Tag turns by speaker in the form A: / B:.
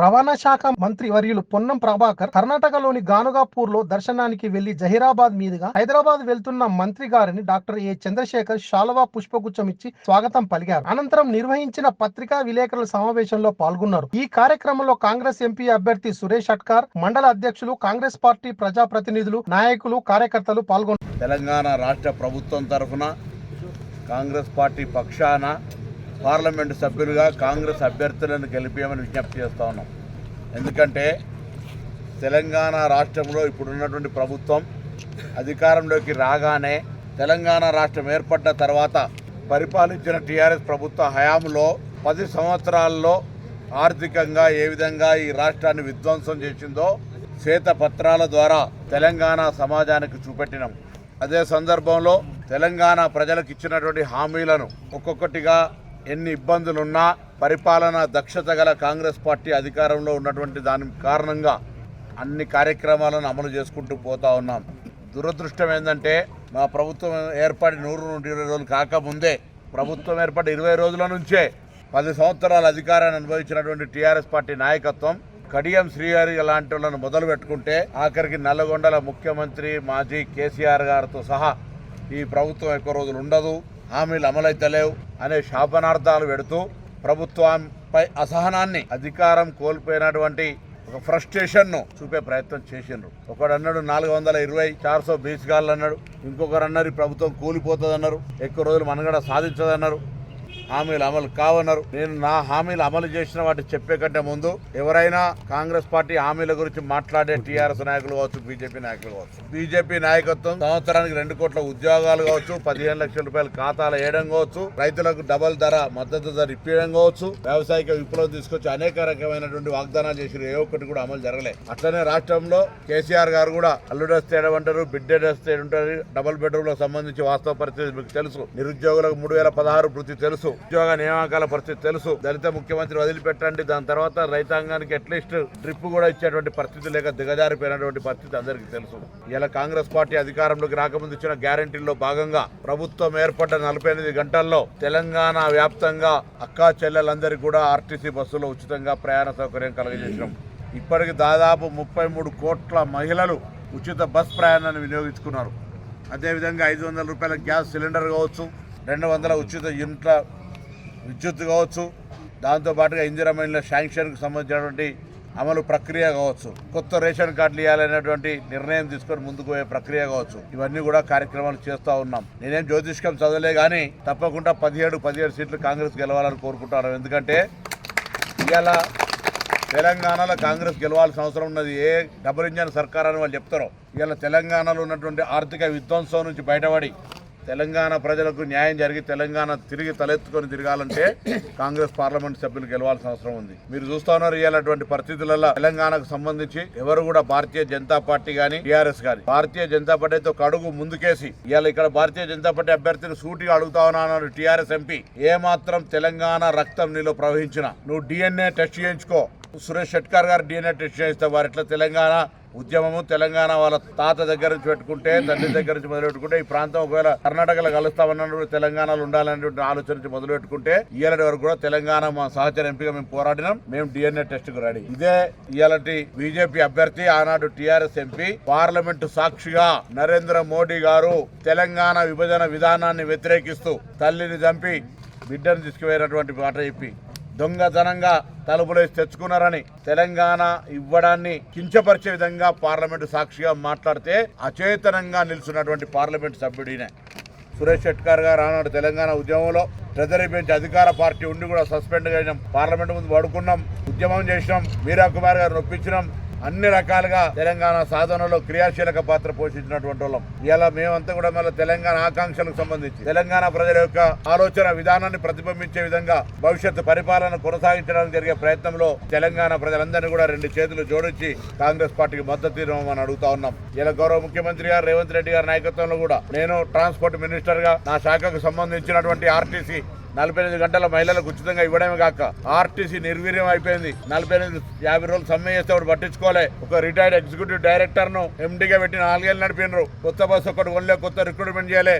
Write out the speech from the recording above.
A: రవాణా శాఖ మంత్రి వర్యులు పొన్నం ప్రభాకర్ కర్ణాటకలోని గానుగాపూర్లో దర్శనానికి వెళ్ళి జహీరాబాద్ మీదుగా హైదరాబాద్ వెళ్తున్న మంత్రి గారిని డాక్టర్ ఏ చంద్రశేఖర్ శాలువా పుష్పగుచ్చం ఇచ్చి స్వాగతం పలికారు. అనంతరం నిర్వహించిన పత్రికా విలేకరుల సమావేశంలో పాల్గొన్నారు. ఈ కార్యక్రమంలో కాంగ్రెస్ ఎంపీ అభ్యర్థి సురేష్ అట్కార్ మండల అధ్యక్షులు కాంగ్రెస్ పార్టీ ప్రజాప్రతినిధులు నాయకులు కార్యకర్తలు పాల్గొన్నారు.
B: తెలంగాణ రాష్ట్ర ప్రభుత్వం తరఫున కాంగ్రెస్ పార్టీ పక్షాన పార్లమెంటు సభ్యులుగా కాంగ్రెస్ అభ్యర్థులను గెలిపేయమని విజ్ఞప్తి చేస్తా ఉన్నాం. ఎందుకంటే తెలంగాణ రాష్ట్రంలో ఇప్పుడున్నటువంటి ప్రభుత్వం అధికారంలోకి రాగానే తెలంగాణ రాష్ట్రం ఏర్పడ్డ తర్వాత పరిపాలించిన టీఆర్ఎస్ ప్రభుత్వ హయాంలో పది సంవత్సరాల్లో ఆర్థికంగా ఏ విధంగా ఈ రాష్ట్రాన్ని విధ్వంసం చేసిందో శ్వేతపత్రాల ద్వారా తెలంగాణ సమాజానికి చూపెట్టినాం. అదే సందర్భంలో తెలంగాణ ప్రజలకు ఇచ్చినటువంటి హామీలను ఒక్కొక్కటిగా ఎన్ని ఇబ్బందులున్నా పరిపాలన దక్షత గల కాంగ్రెస్ పార్టీ అధికారంలో ఉన్నటువంటి దాని కారణంగా అన్ని కార్యక్రమాలను అమలు చేసుకుంటూ పోతా ఉన్నాం. దురదృష్టం ఏంటంటే మా ప్రభుత్వం ఏర్పడి నూరు నుండి ఇరవై రోజులు కాకముందే ప్రభుత్వం ఏర్పడి ఇరవై రోజుల నుంచే పది సంవత్సరాల అధికారాన్ని అనుభవించినటువంటి టీఆర్ఎస్ పార్టీ నాయకత్వం కడియం శ్రీహరి లాంటి వాళ్ళను మొదలు పెట్టుకుంటే ఆఖరికి నల్లగొండల ముఖ్యమంత్రి మాజీ కేసీఆర్ గారితో సహా ఈ ప్రభుత్వం ఎక్కువ రోజులు ఉండదు. హామీలు అమలైతలేవు అనే శాపనార్థాలు పెడుతూ ప్రభుత్వంపై అసహనాన్ని అధికారం కోల్పోయినటువంటి ఒక ఫ్రస్ట్రేషన్ను చూపే ప్రయత్నం చేసిండ్రు. ఒకడు అన్నాడు నాలుగు వందల ఇరవై చార్సో బీచ్గాళ్ళు అన్నాడు ఇంకొకరు అన్నారు ప్రభుత్వం కూలిపోతుంది అన్నారు ఎక్కువ రోజులు మనగడ సాధించదన్నారు. హామీలు అమలు కావన్నారు నేను నా హామీలు అమలు చేసిన వాటి చెప్పే కంటే ముందు ఎవరైనా కాంగ్రెస్ పార్టీ హామీల గురించి మాట్లాడే టీఆర్ఎస్ నాయకులు కావచ్చు బీజేపీ నాయకులు కావచ్చు. బీజేపీ నాయకత్వం సంవత్సరానికి రెండు కోట్ల ఉద్యోగాలు కావచ్చు పదిహేను లక్షల రూపాయల ఖాతాలు వేయడం కావచ్చు రైతులకు డబల్ ధర మద్దతు ధర ఇప్పించడం కావచ్చు వ్యవసాయక విప్లవం తీసుకొచ్చి అనేక రకమైనటువంటి వాగ్దానాలు చేసి ఏ ఒక్కటి కూడా అమలు జరగలేదు అట్లనే రాష్ట్రంలో కేసీఆర్ గారు కూడా అల్లుడేస్తే ఏమంటారు బిడ్డేస్తే ఉంటారు డబల్ బెడ్రూమ్లకు సంబంధించి వాస్తవ పరిస్థితి మీకు తెలుసు. నిరుద్యోగులకు మూడు వేల పదహారు వృత్తి తెలుసు. ఉద్యోగ నియామకాల పరిస్థితి తెలుసు. దళిత ముఖ్యమంత్రి వదిలిపెట్టండి. దాని తర్వాత రైతాంగానికి అట్లీస్ట్ డ్రిప్ కూడా ఇచ్చేటువంటి పరిస్థితి లేక దిగజారిపోయినటువంటి పరిస్థితి అందరికీ తెలుసు. ఇలా కాంగ్రెస్ పార్టీ అధికారంలోకి రాకముందు ఇచ్చిన గ్యారంటీల్లో భాగంగా ప్రభుత్వం ఏర్పడ్డ నలభై ఎనిమిది గంటల్లో తెలంగాణ వ్యాప్తంగా అక్కా చెల్లెలందరికీ కూడా ఆర్టీసీ బస్సులో ఉచితంగా ప్రయాణ సౌకర్యం కలగజేసినాం. ఇప్పటికి దాదాపు ముప్పై మూడు కోట్ల మహిళలు ఉచిత బస్ ప్రయాణాన్ని వినియోగించుకున్నారు. అదేవిధంగా ఐదు వందల రూపాయల గ్యాస్ సిలిండర్ కావచ్చు రెండు వందల ఉచిత యూనిట్ల విద్యుత్ కావచ్చు. దాంతోపాటుగా ఇందిరమైన శాంక్షన్కి సంబంధించినటువంటి అమలు ప్రక్రియ కావచ్చు. కొత్త రేషన్ కార్డులు ఇవ్వాలనేటువంటి నిర్ణయం తీసుకొని ముందుకు పోయే ప్రక్రియ కావచ్చు. ఇవన్నీ కూడా కార్యక్రమాలు చేస్తూ ఉన్నాం. నేనేం జ్యోతిష్కం చదవలే కానీ తప్పకుండా పదిహేడు పదిహేడు సీట్లు కాంగ్రెస్ గెలవాలని కోరుకుంటున్నాను. ఎందుకంటే ఇవాళ తెలంగాణలో కాంగ్రెస్ గెలవాల్సిన అవసరం ఉన్నది. ఏ డబుల్ ఇంజన్ సర్కార్ అని వాళ్ళు చెప్తారో. ఇవాళ తెలంగాణలో ఉన్నటువంటి ఆర్థిక విధ్వంసం నుంచి బయటపడి తెలంగాణ ప్రజలకు న్యాయం జరిగి తెలంగాణ తిరిగి తలెత్తుకొని తిరగాలంటే కాంగ్రెస్ పార్లమెంట్ సభ్యులు గెలవాల్సిన అవసరం ఉంది. మీరు చూస్తా ఉన్నారు ఇవ్వాలటువంటి పరిస్థితులలో తెలంగాణకు సంబంధించి ఎవరు కూడా భారతీయ జనతా పార్టీ గాని టీఆర్ఎస్ గాని భారతీయ జనతా పార్టీతో కడుగు ముందుకేసి ఇవాళ ఇక్కడ భారతీయ జనతా పార్టీ అభ్యర్థిని సూటిగా అడుగుతా ఉన్నాను టీఆర్ఎస్ ఎంపీ. ఏమాత్రం తెలంగాణ రక్తం నీలో ప్రవహించిన నువ్వు డిఎన్ఏ టెస్ట్ చేయించుకో. సురేష్ షెట్కర్ గారు డిఎన్ఏ టెస్ట్ చేయిస్తే వారు ఎట్లా తెలంగాణ ఉద్యమము తెలంగాణ వాళ్ళ తాత దగ్గర నుంచి పెట్టుకుంటే తండ్రి దగ్గర నుంచి మొదలు పెట్టుకుంటే ఈ ప్రాంతం ఒకవేళ కర్ణాటకలో కలుస్తామన్నప్పుడు తెలంగాణలో ఉండాలనేటువంటి ఆలోచన నుంచి మొదలు పెట్టుకుంటే ఇయ్యాలటి వరకు కూడా తెలంగాణ మా సహచర ఎంపీగా మేము పోరాడినాం. మేము డిఎన్ఏ టెస్ట్కు రెడీ. ఇదే ఇయ్యాలటి బీజేపీ అభ్యర్థి ఆనాడు టీఆర్ఎస్ ఎంపీ పార్లమెంటు సాక్షిగా నరేంద్ర మోడీ గారు తెలంగాణ విభజన విధానాన్ని వ్యతిరేకిస్తూ తల్లిని చంపి బిడ్డను తీసుకుపోయినటువంటి మాట చెప్పి దొంగతనంగా తలుపులేసి తెచ్చుకున్నారని తెలంగాణ ఇవ్వడాన్ని కించపరిచే విధంగా పార్లమెంటు సాక్షిగా మాట్లాడితే అచేతనంగా నిలుచున్నటువంటి పార్లమెంటు సభ్యుడినే. సురేష్ షెట్కర్ గారు ఆనాడు తెలంగాణ ఉద్యమంలో ట్రెజరీ బెంచ్ అధికార పార్టీ ఉండి కూడా సస్పెండ్ చేసినాం పార్లమెంట్ ముందు పడుకున్నాం ఉద్యమం చేసినాం మీరా కుమార్ గారు నొప్పించినాం. అన్ని రకాలుగా తెలంగాణ సాధనలో క్రియాశీలక పాత్ర పోషించినటువంటి వాళ్ళం. ఇలా మేమంతా కూడా మళ్ళీ తెలంగాణ ఆకాంక్షలకు సంబంధించి తెలంగాణ ప్రజల యొక్క ఆలోచన విధానాన్ని ప్రతిబింబించే విధంగా భవిష్యత్తు పరిపాలన కొనసాగించడానికి జరిగే ప్రయత్నంలో తెలంగాణ ప్రజలందరినీ కూడా రెండు చేతులు జోడించి కాంగ్రెస్ పార్టీకి మద్దతు ఇవ్వమని అడుగుతా ఉన్నాం. ఇలా గౌరవ ముఖ్యమంత్రి గారు రేవంత్ రెడ్డి గారి నాయకత్వంలో కూడా నేను ట్రాన్స్పోర్ట్ మినిస్టర్గా నా శాఖకు సంబంధించినటువంటి ఆర్టీసీ నలభై ఎనిమిది గంటల మహిళలకు ఉచితంగా ఇవ్వడమే కాక ఆర్టీసీ నిర్వీర్యం అయిపోయింది. నలభై ఎనిమిది యాభై రోజులు సమ్మె చేస్తే ఒకటి పట్టించుకోలే. ఒక రిటైర్డ్ ఎగ్జిక్యూటివ్ డైరెక్టర్ను ఎండీగా పెట్టి నాలుగేళ్ళు నడిపినారు. కొత్త బస్సు ఒకటి కొనలే కొత్త రిక్రూట్మెంట్ చేయలే.